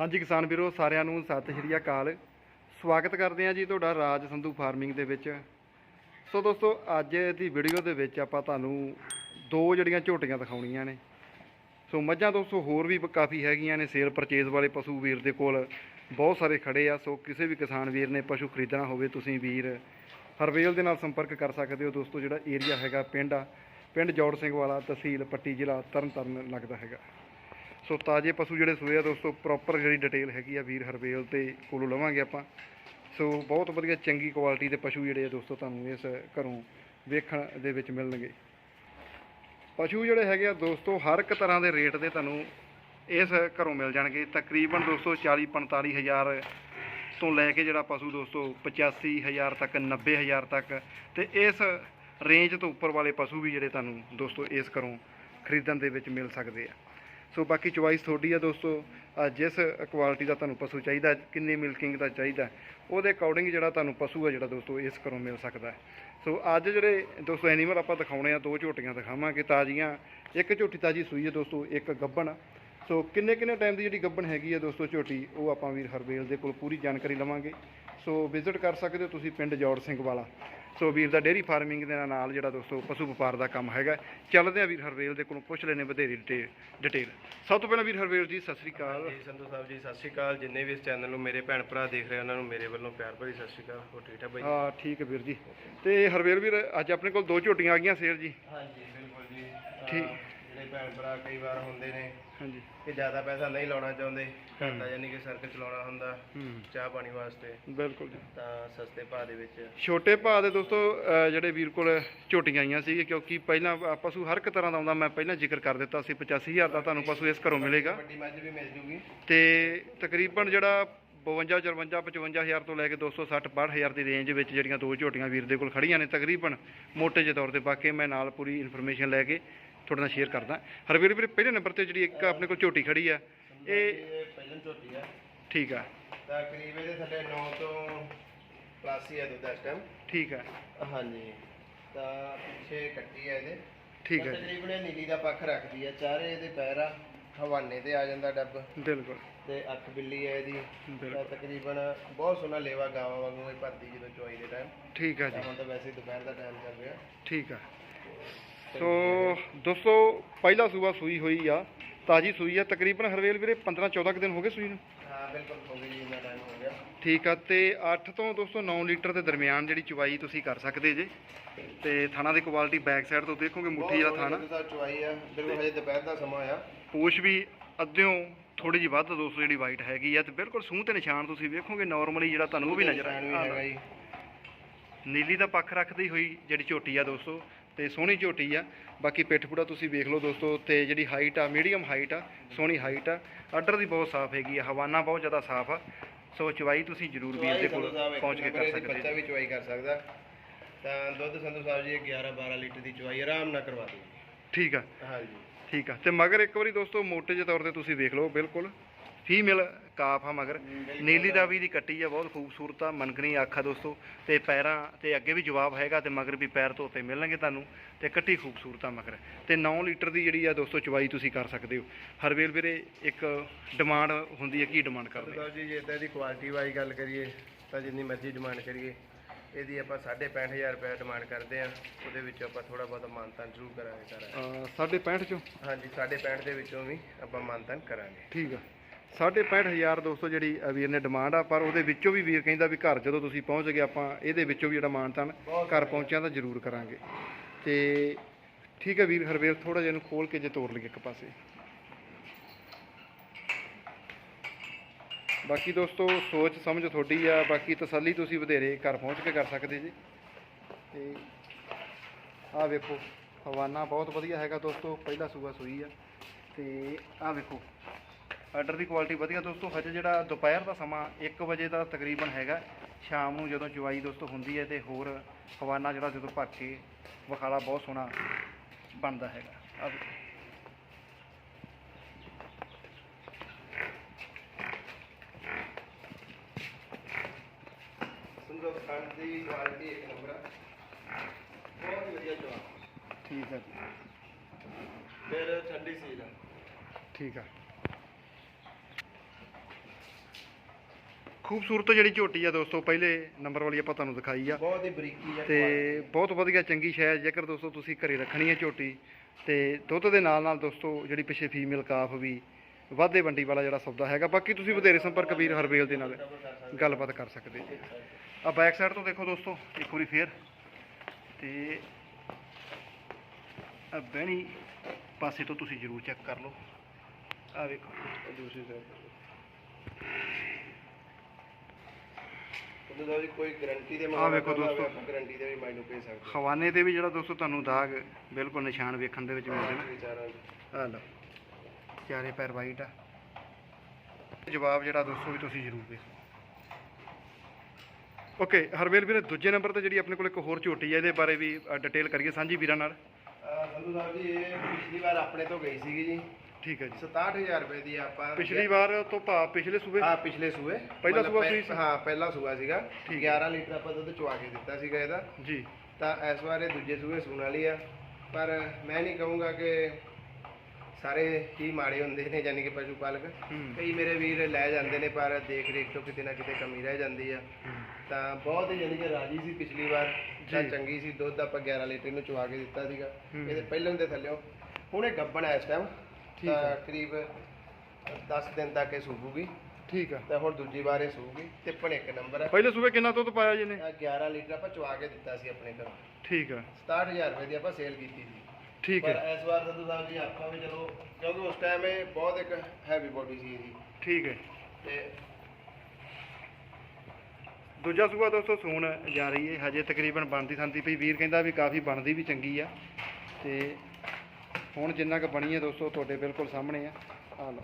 ਹਾਂਜੀ ਕਿਸਾਨ ਵੀਰੋ, ਸਾਰਿਆਂ ਨੂੰ ਸਤਿ ਸ਼੍ਰੀ ਅਕਾਲ। ਸਵਾਗਤ ਕਰਦੇ ਹਾਂ ਜੀ ਤੁਹਾਡਾ ਰਾਜ ਸੰਧੂ ਫਾਰਮਿੰਗ ਦੇ ਵਿੱਚ। ਸੋ ਦੋਸਤੋ, ਅੱਜ ਦੀ ਵੀਡੀਓ ਦੇ ਵਿੱਚ ਆਪਾਂ ਤੁਹਾਨੂੰ ਦੋ ਜਿਹੜੀਆਂ ਝੋਟੀਆਂ ਦਿਖਾਉਣੀਆਂ ਨੇ। ਸੋ ਮੱਝਾਂ ਦੋਸਤੋ, ਹੋਰ ਵੀ ਕਾਫੀ ਹੈਗੀਆਂ ਨੇ, ਸੇਲ ਪਰਚੇਜ਼ ਵਾਲੇ ਪਸ਼ੂ ਵੀਰ ਦੇ ਕੋਲ ਬਹੁਤ ਸਾਰੇ ਖੜੇ ਆ। ਸੋ ਕਿਸੇ ਵੀ ਕਿਸਾਨ ਵੀਰ ਨੇ ਪਸ਼ੂ ਖਰੀਦਣਾ ਹੋਵੇ, ਤੁਸੀਂ ਵੀਰ ਹਰਵੇਲ ਦੇ ਨਾਲ ਸੰਪਰਕ ਕਰ ਸਕਦੇ ਹੋ। ਦੋਸਤੋ, ਜਿਹੜਾ ਏਰੀਆ ਹੈਗਾ ਪਿੰਡ ਆ, ਪਿੰਡ ਜੋੜ ਸਿੰਘ ਵਾਲਾ, ਤਹਿਸੀਲ ਪੱਟੀ ਜ਼ਿਲ੍ਹਾ ਤਰਨਤਾਰਨ ਲੱਗਦਾ ਹੈਗਾ। ਸੋ ਤਾਜ਼ੇ ਪਸ਼ੂ ਜਿਹੜੇ ਸੂਏ ਆ, ਦੋਸਤੋ ਪ੍ਰੋਪਰ ਜਿਹੜੀ ਡਿਟੇਲ ਹੈਗੀ ਆ ਵੀਰ ਹਰਵੇਲ ਤੇ ਕੋਲੋਂ ਲਵਾਂਗੇ ਆਪਾਂ। ਸੋ ਬਹੁਤ ਵਧੀਆ, ਚੰਗੀ ਕੁਆਲਿਟੀ ਦੇ ਪਸ਼ੂ ਜਿਹੜੇ ਆ, ਦੋਸਤੋ, ਤੁਹਾਨੂੰ ਇਸ ਘਰੋਂ ਵੇਖਣ ਦੇ ਵਿੱਚ ਮਿਲਣਗੇ। ਪਸ਼ੂ ਜਿਹੜੇ ਹੈਗੇ ਆ, ਦੋਸਤੋ, ਹਰ ਇੱਕ ਤਰ੍ਹਾਂ ਦੇ ਰੇਟ ਦੇ ਤੁਹਾਨੂੰ ਇਸ ਘਰੋਂ ਮਿਲ ਜਾਣਗੇ। ਤਕਰੀਬਨ, ਦੋਸਤੋ 40 45 ਹਜ਼ਾਰ ਤੋਂ ਲੈ ਕੇ ਜਿਹੜਾ ਪਸ਼ੂ, ਦੋਸਤੋ 85 ਹਜ਼ਾਰ ਤੱਕ 90 ਹਜ਼ਾਰ ਤੱਕ ਤੇ ਇਸ ਰੇਂਜ ਤੋਂ ਉੱਪਰ ਵਾਲੇ ਪਸ਼ੂ ਵੀ ਜਿਹੜੇ ਤੁਹਾਨੂੰ, ਦੋਸਤੋ, ਇਸ ਘਰੋਂ ਖਰੀਦਣ ਦੇ ਵਿੱਚ ਮਿਲ ਸਕਦੇ ਆ। ਸੋ ਬਾਕੀ ਚੁਆਇਸ ਤੁਹਾਡੀ ਆ ਦੋਸਤੋ ਜਿਸ ਕੁਆਲਿਟੀ ਦਾ ਤੁਹਾਨੂੰ ਪਸ਼ੂ ਚਾਹੀਦਾ, ਕਿੰਨੀ ਮਿਲਕਿੰਗ ਦਾ ਚਾਹੀਦਾ, ਉਹਦੇ ਅਕੋਰਡਿੰਗ ਜਿਹੜਾ ਤੁਹਾਨੂੰ ਪਸ਼ੂ ਆ ਜਿਹੜਾ ਦੋਸਤੋ ਇਸ ਘਰੋਂ ਮਿਲ ਸਕਦਾ। ਸੋ ਅੱਜ ਜਿਹੜੇ ਦੋਸਤੋ ਐਨੀਮਲ ਆਪਾਂ ਦਿਖਾਉਣੇ ਆ, ਦੋ ਝੋਟੀਆਂ ਦਿਖਾਵਾਂਗੇ ਤਾਜ਼ੀਆਂ। ਇੱਕ ਝੋਟੀ ਤਾਜੀ ਸੂਈ ਹੈ ਦੋਸਤੋ, ਇੱਕ ਗੱਬਣ। ਆ। ਸੋ ਕਿੰਨੇ ਕਿੰਨੇ ਟਾਈਮ ਦੀ ਜਿਹੜੀ ਗੱਬਣ ਹੈਗੀ ਹੈ ਦੋਸਤੋ ਝੋਟੀ, ਉਹ ਆਪਾਂ ਵੀਰ ਹਰਬੇਲ ਦੇ ਕੋਲ ਪੂਰੀ ਜਾਣਕਾਰੀ ਲਵਾਂਗੇ। ਸੋ ਵਿਜ਼ਿਟ ਕਰ ਸਕਦੇ ਹੋ ਤੁਸੀਂ ਪਿੰਡ ਜੋੜ ਸਿੰਘ ਵਾਲਾ। ਸੋ ਵੀਰ ਦਾ ਡੇਅਰੀ ਫਾਰਮਿੰਗ ਦੇ ਨਾਲ ਜਿਹੜਾ ਦੋਸਤੋ ਪਸ਼ੂ ਵਪਾਰ ਦਾ ਕੰਮ ਹੈਗਾ। ਚੱਲਦੇ ਆ ਵੀਰ ਹਰਵੇਲ ਦੇ ਕੋਲੋਂ ਪੁੱਛ ਲੈਨੇ ਵਧੇਰੀ ਡਿਟੇਲ ਡਿਟੇਲ ਸਭ ਤੋਂ ਪਹਿਲਾਂ ਵੀਰ ਹਰਵੇਲ ਜੀ ਸਤਿ ਸ੍ਰੀ ਅਕਾਲ। ਜੀ ਸੰਧੂ ਸਾਹਿਬ ਜੀ ਸਤਿ ਸ਼੍ਰੀ ਅਕਾਲ। ਜਿੰਨੇ ਵੀ ਇਸ ਚੈਨਲ ਨੂੰ ਮੇਰੇ ਭੈਣ ਭਰਾ ਦੇਖ ਰਹੇ ਉਹਨਾਂ ਨੂੰ ਮੇਰੇ ਵੱਲੋਂ ਪਿਆਰ ਭਰੀ ਸਤਿ ਸ਼੍ਰੀ ਅਕਾਲ। ਹੋ ਠੀਕ ਠਾਕ ਬਾਈ ਹਾਂ ਠੀਕ ਹੈ ਵੀਰ ਜੀ। ਤੇ ਹਰਵੇਲ ਵੀਰ ਅੱਜ ਆਪਣੇ ਕੋਲ ਦੋ ਝੋਟੀਆਂ ਆ ਗਈਆਂ ਸੇਲ ਜੀ। ਹਾਂਜੀ ਬਿਲਕੁਲ ਜੀ। ਠੀਕ। ਭੈਣ ਭਰਾ ਕਈ ਵਾਰ ਹੁੰਦੇ ਨੇ ਹਾਂਜੀ। ਕਿ ਜ਼ਿਆਦਾ ਪੈਸਾ ਨਹੀਂ ਲਾਉਣਾ ਚਾਹੁੰਦੇ ਘਰ ਦਾ ਯਾਨੀ ਕਿ ਸਰਕਲ ਚਲਾਉਣਾ ਹੁੰਦਾ ਹੂੰ। ਚਾਹ ਪਾਣੀ ਵਾਸਤੇ। ਬਿਲਕੁਲ ਜੀ। ਤਾਂ ਸਸਤੇ ਭਾਅ ਦੇ ਵਿੱਚ। ਛੋਟੇ ਭਾਅ ਦੇ ਦੋਸਤੋ ਜਿਹੜੇ ਵੀਰ ਕੋਲ ਝੋਟੀਆਂ ਆਈਆਂ ਸੀ ਕਿਉਂਕਿ ਪਹਿਲਾਂ ਪਸ਼ੂ ਹਰ ਇੱਕ ਤਰ੍ਹਾਂ ਦਾ ਆਉਂਦਾ ਮੈਂ ਪਹਿਲਾਂ ਜ਼ਿਕਰ ਕਰ ਦਿੱਤਾ ਸੀ 85000 ਦਾ ਤੁਹਾਨੂੰ ਪਸ਼ੂ ਇਸ ਘਰੋਂ ਮਿਲੇਗਾ। ਵੱਡੀ ਮੱਝ ਵੀ ਮਿਲ ਜੂਗੀ। ਤੇ ਤਕਰੀਬਨ ਜਿਹੜਾ 52 54 55000 ਤੋਂ ਲੈ ਕੇ 260 65000 ਦੀ ਰੇਂਜ ਵਿੱਚ ਜਿਹੜੀਆਂ ਦੋ ਝੋਟੀਆਂ ਵੀਰ ਦੇ ਕੋਲ ਖੜੀਆਂ ਨੇ ਤਕਰੀਬਨ ਮੋٹے ਜਿਹੇ ਤੌਰ ਤੇ ਬਾਕੀ ਮੈਂ ਨਾਲ ਪੂਰੀ ਇਨਫੋਰਮੇਸ਼ਨ ਲੈ ਕੇ ਤੁਹਾਡੇ ਨਾਲ ਸ਼ੇਅਰ ਕਰਦਾ। ਹਰਵੀਰ ਵੀਰ ਪਹਿਲੇ ਨੰਬਰ ਤੇ ਜਿਹੜੀ ਇੱਕ ਆਪਣੇ ਕੋਲ ਝੋਟੀ ਖੜੀ ਆ ਇਹ ਪਹਿਲਾਂ ਝੋਟੀ ਆ। ਠੀਕ ਆ। ਤਾਂ ਕਰੀਬ ਇਹਦੇ ਥੱਲੇ 9 ਤੋਂ ਪਲੱਸ ਹੀ ਆ ਦੁੱਧ ਇਸ ਟਾਈਮ ਠੀਕ ਆ। ਹਾਂਜੀ। ਤਾਂ ਪਿੱਛੇ ਕੱਟੀ ਆ ਇਹਦੇ। ਠੀਕ ਆ ਜੀ। ਤਕਰੀਬਨ ਇਹ ਨੀਲੀ ਦਾ ਪੱਖ ਰੱਖਦੀ ਆ। ਚਾਰੇ ਇਹਦੇ ਪੈਰ ਆ ਹਵਾਨੇ ਤੇ ਆ ਜਾਂਦਾ ਡੱਬ। ਬਿਲਕੁਲ। ਤੇ ਅੱਖ ਬਿੱਲੀ ਹੈ ਇਹਦੀ। ਤਾਂ ਬਿਲਕੁਲ ਤਕਰੀਬਨ ਬਹੁਤ ਸੋਹਣਾ ਲੇਵਾ ਗਾਵਾਂ ਵਾਂਗੂ ਇਹ ਭਰਦੀ ਜਦੋਂ ਚੋਈ ਦੇ ਟਾਈਮ ਠੀਕ ਆ ਜੀ। ਹੁਣ ਤਾਂ ਵੈਸੇ ਹੀ ਦੁਪਹਿਰ ਦਾ ਟਾਈਮ ਚੱਲ ਰਿਹਾ। ਠੀਕ ਆ। ਸੋ ਦੋਸਤੋ ਪਹਿਲਾ ਸੂਆ ਸੂਈ ਹੋਈ ਆ। ਤਾਜੀ ਸੂਈ ਆ। ਤਕਰੀਬਨ ਹਰਵੇਲ ਵੀਰੇ 15 14 ਕੁ ਦਿਨ ਹੋ ਗਏ ਸੂਈ ਨੂੰ? ਹਾਂ ਬਿਲਕੁਲ ਹੋ ਗਈ ਜੀ ਇੰਨਾ ਟਾਈਮ ਹੋ ਗਿਆ। ਠੀਕ ਆ ਤੇ 8 ਤੋਂ ਦੋਸਤੋ 9 ਲੀਟਰ ਦੇ ਦਰਮਿਆਨ ਜਿਹੜੀ ਚੁਵਾਈ ਤੁਸੀਂ ਕਰ ਸਕਦੇ ਜੇ। ਤੇ ਥਾਣਾ ਦੀ ਕੁਆਲਿਟੀ ਬੈਕ ਸਾਈਡ ਤੋਂ ਦੇਖੋਗੇ ਮੁੱਠੀ ਜਿਹੜਾ ਥਾਣਾ। ਦਾ ਚੋਈ ਆ। ਬਿਲਕੁਲ ਹਜੇ ਦੁਪਹਿਰ ਦਾ ਸਮਾਂ ਆ। ਪੂਛ ਵੀ ਅੱਧਿਓਂ ਥੋੜੀ ਜਿਹੀ ਵੱਧ ਦੋਸਤੋ ਜਿਹੜੀ ਵਾਈਟ ਹੈਗੀ ਆ ਤੇ ਬਿਲਕੁਲ ਸੂਹ ਤੇ ਨਿਸ਼ਾਨ ਤੁਸੀਂ ਵੇਖੋਗੇ ਨਾਰਮਲੀ ਜਿਹੜਾ ਤੁਹਾਨੂੰ ਉਹ ਵੀ ਨਜ਼ਰ ਨਿਸ਼ਾਨ ਵੀ ਆ ਹੈਗਾ ਜੀ। ਨੀਲੀ ਦਾ ਪੱਖ ਰੱਖਦੀ ਹੋਈ ਜਿਹੜੀ ਝੋਟੀ ਆ ਦੋਸਤੋ ਤੇ ਸੋਹਣੀ ਝੋਟੀ ਆ। ਬਾਕੀ ਪਿੱਠ ਪੂੜਾ ਤੁਸੀਂ ਵੇਖ ਲਓ ਦੋਸਤੋ ਤੇ ਜਿਹੜੀ ਹਾਈਟ ਆ ਮੀਡੀਅਮ ਹਾਈਟ ਆ ਸੋਹਣੀ ਹਾਈਟ ਆ। ਆਰਡਰ ਦੀ ਬਹੁਤ ਸਾਫ਼ ਹੈਗੀ ਆ ਹਵਾਨਾ ਬਹੁਤ ਜ਼ਿਆਦਾ ਸਾਫ਼ ਆ। ਸੋ ਚਵਾਈ ਤੁਸੀਂ ਜ਼ਰੂਰ ਵੀਰ ਦੇ ਕੋਲ ਪਹੁੰਚ ਕੇ ਕਰ ਸਕਦੇ ਬੱਚਾ ਜੀ ਵੀ ਚੋਈ ਕਰ ਸਕਦਾ। ਤਾਂ ਦੁੱਧ ਸੰਧੂ ਸਾਹਿਬ ਜੀ 11 12 ਲੀਟਰ ਦੀ ਚੋਈ ਆਰਾਮ ਨਾਲ ਕਰਵਾ ਦਿਓ। ਠੀਕ ਆ। ਹਾਂਜੀ। ਠੀਕ ਆ। ਤੇ ਮਗਰ ਇੱਕ ਵਾਰੀ ਦੋਸਤੋ ਮੋਟੇ ਜਿਹੇ ਤੌਰ ਤੇ ਤੁਸੀਂ ਵੇਖ ਲਓ ਬਿਲਕੁਲ। ਫੀਮੇਲ ਕਾਫ ਆ ਮਗਰ। ਨੀਲੀ ਦਾ ਵੀ ਦੀ ਕੱਟੀ ਆ ਬਹੁਤ ਖੂਬਸੂਰਤ ਆ ਮਨਕਣੀ ਅੱਖ ਆ ਦੋਸਤੋ। ਤੇ ਪੈਰਾਂ ਤੇ ਅੱਗੇ ਵੀ ਜਵਾਬ ਹੈਗਾ ਤੇ ਮਗਰ ਵੀ ਪੈਰ ਧੋਤੇ ਮਿਲਣਗੇ ਤੁਹਾਨੂੰ। ਤੇ ਕੱਟੀ ਖੂਬਸੂਰਤ ਆ ਮਗਰ। ਤੇ 9 ਲੀਟਰ ਦੀ ਜਿਹੜੀ ਆ ਦੋਸਤੋ ਚਵਾਈ ਤੁਸੀਂ ਕਰ ਸਕਦੇ ਹੋ। ਹਰਵੇਲ ਵੀਰੇ ਇੱਕ ਡਿਮਾਂਡ ਹੁੰਦੀ ਹੈ ਕੀ ਡਿਮਾਂਡ ਕਰਦੇ? ਸਾਹਿਬ ਜੀ ਜੇ ਇਦਾਂ ਦੀ ਕੁਆਲਿਟੀ ਵਾਈ ਗੱਲ ਕਰੀਏ ਤਾਂ ਜਿੰਨੀ ਮਰਜ਼ੀ ਡਿਮਾਂਡ ਕਰੀਏ ਇਹਦੀ ਆਪਾਂ 65000 ਰੁਪਏ ਡਿਮਾਂਡ ਕਰਦੇ ਆ ਉਹਦੇ ਵਿੱਚ ਆਪਾਂ ਥੋੜਾ ਬਹੁਤਾ ਮਾਨਤਾਨ ਜ਼ਰੂਰ ਕਰਾਂਗੇ ਸਾਢੇ 65 ਚੋਂ? ਹਾਂਜੀ 65 ਦੇ ਵਿੱਚੋਂ ਵੀ ਆਪਾਂ ਮਾਨਤਾਨ ਕਰਾਂਗੇ। ਠੀਕ ਆ। ਸਾਢੇ 65000 ਦੋਸਤੋ ਜਿਹੜੀ ਵੀਰ ਨੇ ਡਿਮਾਂਡ ਆ ਪਰ ਉਹਦੇ ਵਿੱਚੋਂ ਵੀ ਵੀਰ ਕਹਿੰਦਾ ਵੀ ਘਰ ਜਦੋਂ ਤੁਸੀਂ ਪਹੁੰਚ ਗਏ ਆਪਾਂ ਇਹਦੇ ਵਿੱਚੋਂ ਵੀ ਜਿਹੜਾ ਮਾਨਤਾਨ ਘਰ ਪਹੁੰਚਿਆ ਤਾਂ ਜ਼ਰੂਰ ਕਰਾਂਗੇ। ਤੇ ਠੀਕ ਹੈ ਵੀਰ ਹਰਵੇਲ ਥੋੜਾ ਜਿਹਾ ਇਹਨੂੰ ਖੋਲ ਕੇ ਜੇ ਤੋੜ ਲਈਏ ਇੱਕ ਪਾਸੇ। ਬਾਕੀ ਦੋਸਤੋ ਸੋਚ ਸਮਝ ਤੁਹਾਡੀ ਆ ਬਾਕੀ ਤਸੱਲੀ ਤੁਸੀਂ ਵਧੇਰੇ ਘਰ ਪਹੁੰਚ ਕੇ ਕਰ ਸਕਦੇ ਜੀ। ਤੇ ਆਹ ਵੇਖੋ ਹਵਾਨਾ ਬਹੁਤ ਵਧੀਆ ਹੈਗਾ ਦੋਸਤੋ ਪਹਿਲਾ ਸੂਆ ਸੂਈ ਆ। ਤੇ ਆਹ ਵੇਖੋ ਆਰਡਰ ਦੀ ਕੁਆਲਿਟੀ ਵਧੀਆ ਦੋਸਤੋ ਹਜੇ ਜਿਹੜਾ ਦੁਪਹਿਰ ਦਾ ਸਮਾਂ 1 ਵਜੇ ਦਾ ਤਕਰੀਬਨ ਹੈਗਾ ਸ਼ਾਮ ਨੂੰ ਜਦੋਂ ਚੁਵਾਈ ਦੋਸਤੋ ਹੁੰਦੀ ਹੈ ਤੇ ਹੋਰ ਹਵਾਨਾ ਜਿਹੜਾ ਜਦੋਂ ਭਰ ਕੇ ਵਿਖਾਲਾ ਬਹੁਤ ਸੋਹਣਾ ਬਣਦਾ ਹੈਗਾ। ਆਹ ਵੇਖੋ। ਸੰਧੂ ਖੰਡ ਦੀ ਕੁਆਲਿਟੀ ਇੱਕ ਨੰਬਰ ਆ। ਬਹੁਤ ਹੀ ਵਧੀਆ ਜਵਾਬ। ਠੀਕ ਹੈ ਫਿਰ ਠੰਡੀ ਸੀਲ ਆ। ਠੀਕ ਆ। ਖੂਬਸੂਰਤ ਜਿਹੜੀ ਝੋਟੀ ਆ ਦੋਸਤੋ ਪਹਿਲੇ ਨੰਬਰ ਵਾਲੀ ਆਪਾਂ ਤੁਹਾਨੂੰ ਦਿਖਾਈ ਆ। ਬਹੁਤ ਹੀ ਬਰੀਕੀ ਜਾਂ ਤੇ ਬਹੁਤ ਵਧੀਆ ਚੰਗੀ ਸ਼ੈ ਹੈ ਜੇਕਰ ਦੋਸਤੋ ਤੁਸੀਂ ਘਰੇ ਰੱਖਣੀ ਹੈ ਝੋਟੀ ਤੇ ਦੁੱਧ ਦੇ ਨਾਲ ਨਾਲ ਦੋਸਤੋ ਜਿਹੜੀ ਪਿੱਛੇ ਫੀਮੇਲ ਕਾਫ ਵੀ ਵਾਧੇ ਵੰਡੀ ਵਾਲਾ ਜਿਹੜਾ ਸੌਦਾ ਹੈਗਾ। ਬਾਕੀ ਤੁਸੀਂ ਵਧੇਰੇ ਸੰਪਰਕ ਵੀਰ ਹਰਬੇਲ ਦੇ ਨਾਲ ਗੱਲਬਾਤ ਕਰ ਸਕਦੇ ਜੀ ਆ ਬੈਕ ਸਾਈਡ ਤੋਂ ਦੇਖੋ ਦੋਸਤੋ ਇੱਕ ਵਾਰੀ ਫੇਰ। ਤੇ ਆ ਬਹਿਣੀ ਪਾਸੇ ਤੋਂ ਤੁਸੀਂ ਜ਼ਰੂਰ ਚੈੱਕ ਕਰ ਲਓ। ਆ ਵੇਖੋ। ਦੂਸਰੀ ਸਾਈਡ ਕੋਈ ਗਾਰੰਟੀ ਦੇ ਵੇਖੋ ਦੋਸਤੋ। ਗਾਰੰਟੀ ਦੇ ਵੀ ਮੈਨੂੰ ਭੇਜ ਸਕਦੇ ਖਵਾਨੇ ਤੇ ਵੀ ਜਿਹੜਾ ਦੋਸਤੋ ਤੁਹਾਨੂੰ ਦਾਗ ਬਿਲਕੁਲ ਨਿਸ਼ਾਨ ਵੇਖਣ ਦੇ ਵਿੱਚ ਮਿਲਦੇ ਨੇ। ਵਿਚਾਰਾਂ ਆ ਲਓ। ਚਾਰੇ ਪੈਰ ਵਾਈਟ ਆ। ਜਵਾਬ ਜਿਹੜਾ ਦੋਸਤੋ ਵੀ ਤੁਸੀਂ ਜ਼ਰੂਰ ਦੇਖੋ ਓਕੇ ਹਰਵੇਲ ਵੀਰੇ ਦੂਜੇ ਨੰਬਰ ਤੇ ਜਿਹੜੀ ਆਪਣੇ ਕੋਲ ਇੱਕ ਹੋਰ ਝੋਟੀ ਹੈ ਇਹਦੇ ਬਾਰੇ ਵੀ ਡਿਟੇਲ ਕਰੀਏ। ਸਾਂਝੀ ਵੀਰਾਂ ਨਾਲ। ਸੰਧੂ ਸਾਹਿਬ ਜੀ ਇਹ ਪਿਛਲੀ ਵਾਰ ਆਪਣੇ ਤੋਂ ਗਈ ਸੀਗੀ ਜੀ। ਠੀਕ ਹੈ ਜੀ। 67000 ਰੁਪਏ ਦੀ ਆਪਾਂ ਪਿਛਲੀ ਵਾਰ ਤੋਂ ਭਾ ਪਿਛਲੇ ਸੂਬੇ ਹਾਂ ਪਿਛਲੇ ਸੂਏ ਪਹਿਲਾ ਸੂਆ ਸੂਈ ਸੀ? ਹਾਂ ਪਹਿਲਾ ਸੂਆ ਸੀਗਾ। ਠੀਕ 11 ਲੀਟਰ ਆਪਾਂ ਦੁੱਧ ਚੁਆ ਕੇ ਦਿੱਤਾ ਸੀਗਾ ਇਹਦਾ। ਜੀ। ਤਾਂ ਇਸ ਵਾਰ ਇਹ ਦੂਜੇ ਸੂਏ ਸੂਣ ਵਾਲੀ ਆ। ਪਰ ਮੈਂ ਨਹੀਂ ਕਹੂੰਗਾ ਕਿ ਸਾਰੇ ਹੀ ਮਾੜੇ ਹੁੰਦੇ ਨੇ ਯਾਨੀ ਕਿ ਪਸ਼ੂ ਪਾਲਕ। ਕਈ ਮੇਰੇ ਵੀਰ ਲੈ ਜਾਂਦੇ ਨੇ ਪਰ ਦੇਖ ਰੇਖ ਤੋਂ ਕਿਤੇ ਨਾ ਕਿਤੇ ਕਮੀ ਰਹਿ ਜਾਂਦੀ ਆ। ਤਾਂ ਬਹੁਤ ਹੀ ਯਾਨੀ ਕਿ ਰਾਜੀ ਸੀ ਪਿਛਲੀ ਵਾਰ। ਤਾਂ। ਚੰਗੀ ਸੀ ਦੁੱਧ ਆਪਾਂ 11 ਲੀਟਰ ਨੂੰ ਚੁਆ ਕੇ ਦਿੱਤਾ ਸੀਗਾ। ਇਹਦੇ ਪਹਿਲਾਂ ਦੇ ਥੱਲਿਓ। ਹੁਣ ਇਹ ਗੱਬਣ ਇਸ ਟਾਈਮ ਠੀਕ ਤਾਂ ਹੈ। ਕਰੀਬ 10 ਦਿਨ ਤੱਕ ਇਹ ਸੂਬੂਗੀ ਠੀਕ ਆ। ਤਾਂ ਹੁਣ ਦੂਜੀ ਵਾਰ ਇਹ ਸੂਗੀ ਤੇ ਭਣ ਇੱਕ ਨੰਬਰ ਹੈ ਪਹਿਲੇ ਸੂਬੇ ਕਿੰਨਾ ਦੁੱਧ ਪਾਇਆ ਜੀ ਨੇ ਆਹ 11 ਲੀਟਰ ਆਪਾਂ ਚੁਆ ਕੇ ਦਿੱਤਾ ਸੀ ਆਪਣੇ ਘਰੋਂ। ਠੀਕ ਆ। 67000 ਰੁਪਏ ਦੀ ਆਪਾਂ ਸੇਲ ਕੀਤੀ ਸੀ। ਠੀਕ ਪਰ ਹੈ ਇਸ ਵਾਰ ਸੰਧੂ ਸਾਹਿਬ ਜੀ ਆਪਾਂ ਵੀ ਚਲੋ ਕਿਉਂਕਿ ਉਸ ਟਾਈਮ ਇਹ ਬਹੁਤ ਇੱਕ ਹੈਵੀ ਬੋਡੀ ਸੀ ਇਹਦੀ। ਠੀਕ ਹੈ ਤੇ ਦੂਜਾ ਸੂਆ ਦੋਸਤੋ ਸੂਣ ਜਾ ਰਹੀ ਹੈ। ਹਜੇ ਤਕਰੀਬਨ ਬਣਦੀ ਸੰਦੀ ਪਈ। ਵੀਰ ਕਹਿੰਦਾ ਵੀ ਕਾਫੀ ਬਣਦੀ ਵੀ ਚੰਗੀ ਆ। ਤੇ ਹੁਣ ਜਿੰਨਾ ਕੁ ਬਣੀ ਹੈ ਦੋਸਤੋ, ਤੁਹਾਡੇ ਬਿਲਕੁਲ ਸਾਹਮਣੇ ਆ। ਆ ਲਓ।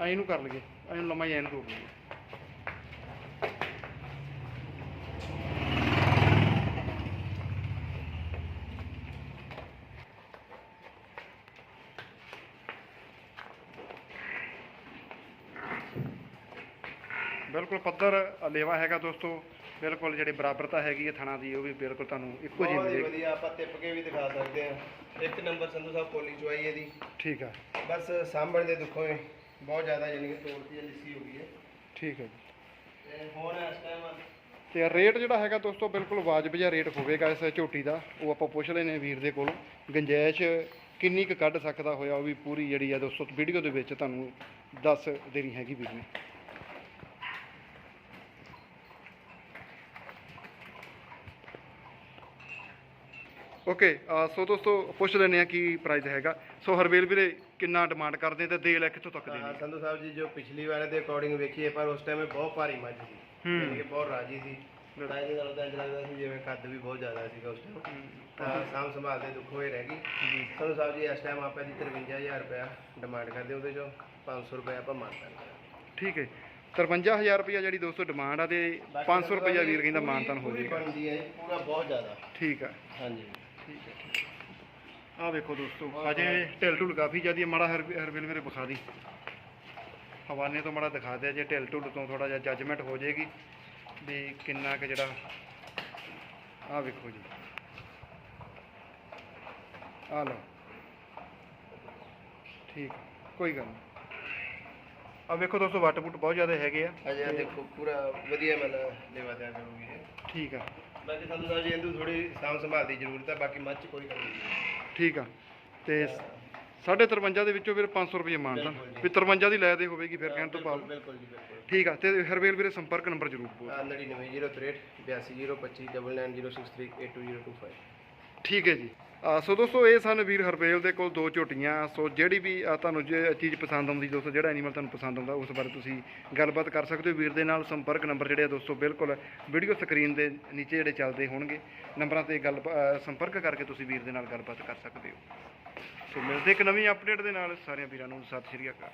ਆ ਇਹਨੂੰ ਕਰ ਲਈਏ। ਆ ਇਹਨੂੰ ਲੰਮਾ ਜਿਹਾ ਤੋੜ ਲਈਏ। ਬਿਲਕੁਲ ਪੱਧਰ ਲੇਵਾ ਹੈਗਾ ਦੋਸਤੋ। ਬਿਲਕੁਲ ਜਿਹੜੀ ਬਰਾਬਰਤਾ ਹੈਗੀ ਹੈ ਥਣਾ ਦੀ ਉਹ ਵੀ ਬਿਲਕੁਲ ਤੁਹਾਨੂੰ ਇੱਕੋ ਜਿਹੀ ਬਹੁਤ ਹੀ ਮਿਲੇਗੀ। ਵਧੀਆ ਆਪਾਂ ਟਿਪ ਕੇ ਵੀ ਦਿਖਾ ਸਕਦੇ ਹਾਂ। ਇੱਕ ਨੰਬਰ ਸੰਧੂ ਸਾਹਿਬ ਪੋਲੀ ਚੁਆਈ ਇਹਦੀ। ਠੀਕ ਆ। ਬਸ ਸਾਂਭਣ ਦੇ ਦੁੱਖੋਂ ਹੀ ਬਹੁਤ ਜ਼ਿਆਦਾ ਯਾਨੀ ਕਿ ਤੋੜਤੀ ਹੈ ਲਿੱਸੀ ਹੋ ਗਈ ਹੈ। ਠੀਕ ਹੈ ਜੀ। ਤੇ ਹੁਣ ਇਸ ਟਾਈਮ ਤੇ ਰੇਟ ਜਿਹੜਾ ਹੈਗਾ ਦੋਸਤੋ ਬਿਲਕੁਲ ਵਾਜਬ ਜਿਹਾ ਰੇਟ ਹੋਵੇਗਾ ਇਸ ਝੋਟੀ ਦਾ। ਉਹ ਆਪਾਂ ਪੁੱਛ ਲੈਨੇ ਵੀਰ ਦੇ ਕੋਲੋਂ। ਗੁੰਜਾਇਸ਼ ਕਿੰਨੀ ਕੁ ਕੱਢ ਸਕਦਾ ਹੋਇਆ ਉਹ ਵੀ ਪੂਰੀ ਜਿਹੜੀ ਆ ਦੋਸਤੋ ਵੀਡੀਓ ਦੇ ਵਿੱਚ ਤੁਹਾਨੂੰ ਦੱਸ ਦੇਣੀ ਹੈਗੀ ਵੀਰ ਨੇ। ਓਕੇ ਸੋ ਦੋਸਤੋ ਪੁੱਛ ਲੈਨੇ ਆ ਕੀ ਪ੍ਰਾਈਸ ਹੈਗਾ। ਸੋ ਹਰਵੇਲ ਵੀਰੇ ਕਿੰਨਾ ਡਿਮਾਂਡ ਕਰਦੇ ਤੇ ਦੇ ਲੈ ਕਿੱਥੋਂ ਤੱਕ ਹਾਂ, ਦੇਣੀ ਸੰਧੂ ਸਾਹਿਬ ਜੀ ਜੋ ਪਿਛਲੀ ਵਾਰ ਦੇ ਅਕੋਰਡਿੰਗ ਵੇਖੀਏ ਪਰ ਉਸ ਟਾਈਮ ਇਹ ਬਹੁਤ ਭਾਰੀ ਮੱਝ ਸੀ। ਹੂੰ। ਯਾਨੀ ਕਿ ਬਹੁਤ ਰਾਜੀ ਸੀ। ਤਾਂ ਇਹਦੇ ਨਾਲ ਤਾਂ ਇੰਝ ਲੱਗਦਾ ਸੀ ਜਿਵੇਂ ਕੱਦ ਵੀ ਬਹੁਤ ਜ਼ਿਆਦਾ ਸੀਗਾ ਉਸ ਟਾਈਮ ਤਾਂ ਸਾਂਭ ਸੰਭਾਲ ਦੇ ਦੁੱਖ ਹੋਏ ਰਹਿ ਗਈ ਸੰਧੂ ਸਾਹਿਬ ਜੀ ਇਸ ਟਾਈਮ ਆਪਾਂ ਦੀ 53000 ਰੁਪਇਆ ਡਿਮਾਂਡ ਕਰਦੇ ਉਹਦੇ ਚੋਂ 500 ਰੁਪਏ ਆਪਾਂ ਮੰਗ ਕਰਦੇ ਠੀਕ ਹੈ 53000 ਰੁਪਇਆ ਜਿਹੜੀ ਦੋਸਤੋ ਡਿਮਾਂਡ ਆ ਤੇ 500 ਰੁਪਇਆ ਵੀਰ ਕਹਿੰਦਾ ਮਾਨਤਨ ਹੋ ਜਾਏਗਾ। ਬਣਦੀ ਹੈ ਜੀ, ਪੂਰਾ ਬਹੁਤ ਜ਼ਿਆਦਾ। ਠੀਕ ਆ। ਹਾਂਜੀ। ਠੀਕ ਹੈ ਆ ਵੇਖੋ ਦੋਸਤੋ ਅਜੇ ਢਿੱਲ ਢੁੱਲ ਕਾਫੀ ਜ਼ਿਆਦੀ ਹੈ ਮਾੜਾ ਹਰ ਹਰਬਿਲ ਮੇਰੇ ਵਿਖਾ ਦੀ। ਹਵਾਨੇ ਤੋਂ ਮਾੜਾ ਦਿਖਾ ਦਿਆ ਜੇ ਢਿੱਲ ਢੁੱਲ ਤੋਂ ਥੋੜਾ ਜਿਹਾ ਜੱਜਮੈਂਟ ਹੋ ਜਾਏਗੀ ਵੀ ਕਿੰਨਾ ਕੁ ਜਿਹੜਾ ਆ ਵੇਖੋ ਜੀ। ਆ ਲਓ। ਠੀਕ ਕੋਈ ਗੱਲ ਨਹੀਂ। ਆ ਵੇਖੋ ਦੋਸਤੋ ਵੱਟ ਬੁੱਟ ਬਹੁਤ ਜ਼ਿਆਦਾ ਹੈਗੇ ਆ। ਅਜੇ ਦੇਖੋ ਪੂਰਾ ਵਧੀਆ ਮਤਲਬ ਲੇਵਾ ਤਿਆਰ ਕਰੂਗੀ ਠੀਕ ਆ। ਬਾਕੀ ਸੰਧੂ ਸਾਹਿਬ ਜੀ ਇਹਨੂੰ ਥੋੜੀ ਸਾਂਭ ਸੰਭਾਲ ਦੀ ਜ਼ਰੂਰਤ ਹੈ ਬਾਕੀ ਮੱਝ 'ਚ ਕੋਈ ਕਮੀ ਨਹੀਂ। ਠੀਕ ਆ। ਤੇ ਸਾਢੇ 53 ਦੇ ਵਿੱਚੋਂ ਫਿਰ 500 ਰੁਪਏ ਮਾਨਤਾ। ਵੀ 53 ਦੀ ਲੈ ਦੇ ਹੋਵੇਗੀ ਫਿਰ ਕਹਿਣ ਤੋਂ ਬਿਲਕੁਲ ਭਾਵ ਬਿਲਕੁਲ ਜੀ ਬਿਲਕੁਲ। ਠੀਕ ਆ ਤੇ ਹਰਵੇਲ ਵੀਰੇ ਸੰਪਰਕ ਨੰਬਰ ਜ਼ਰੂਰ ਬੋਲ 9903 82025 9906382025 ਠੀਕ ਹੈ ਜੀ। ਸੋ ਦੋਸਤੋ ਇਹ ਸਨ ਵੀਰ ਹਰਵੇਲ ਦੇ ਕੋਲ ਦੋ ਝੋਟੀਆਂ। ਸੋ ਜਿਹੜੀ ਵੀ ਤੁਹਾਨੂੰ ਜੇ ਚੀਜ਼ ਪਸੰਦ ਆਉਂਦੀ ਦੋਸਤੋ ਜਿਹੜਾ ਐਨੀਮਲ ਤੁਹਾਨੂੰ ਪਸੰਦ ਆਉਂਦਾ ਉਸ ਬਾਰੇ ਤੁਸੀਂ ਗੱਲਬਾਤ ਕਰ ਸਕਦੇ ਹੋ। ਵੀਰ ਦੇ ਨਾਲ ਸੰਪਰਕ ਨੰਬਰ ਜਿਹੜੇ ਆ ਦੋਸਤੋ ਬਿਲਕੁਲ ਵੀਡੀਓ ਸਕਰੀਨ ਦੇ ਨੀਚੇ ਜਿਹੜੇ ਚੱਲਦੇ ਹੋਣਗੇ। ਨੰਬਰਾਂ ਤੇ ਗੱਲ ਅ, ਸੰਪਰਕ ਕਰਕੇ ਤੁਸੀਂ ਵੀਰ ਦੇ ਨਾਲ ਗੱਲਬਾਤ ਕਰ ਸਕਦੇ ਹੋ। ਸੋ ਮਿਲਦੇ ਇੱਕ ਨਵੀਂ ਅਪਡੇਟ ਦੇ ਨਾਲ। ਸਾਰਿਆਂ ਵੀਰਾਂ ਨੂੰ ਸਤਿ ਸ਼੍ਰੀ ਅਕਾਲ।